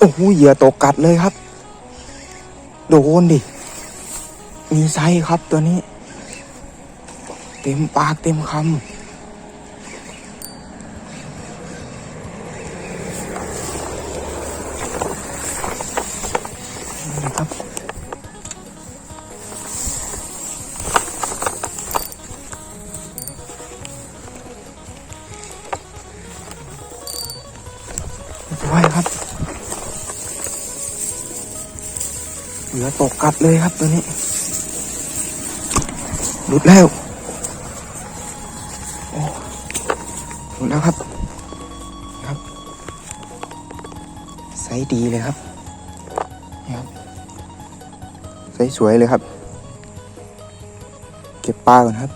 โอ้โหเหยื่อตกกัดเลยครับ โดนดิ มีไซครับตัวนี้ เต็มปากเต็มคำนี่ครับไว้ครับ เหลือตกกัดเลยครับตัวนี้หลุดแล้วโอ้หลุดแล้วครับครับไซส์ดีเลยครับนี่ครับไซส์สวยเลยครับ เก็บปลาก่อนครับ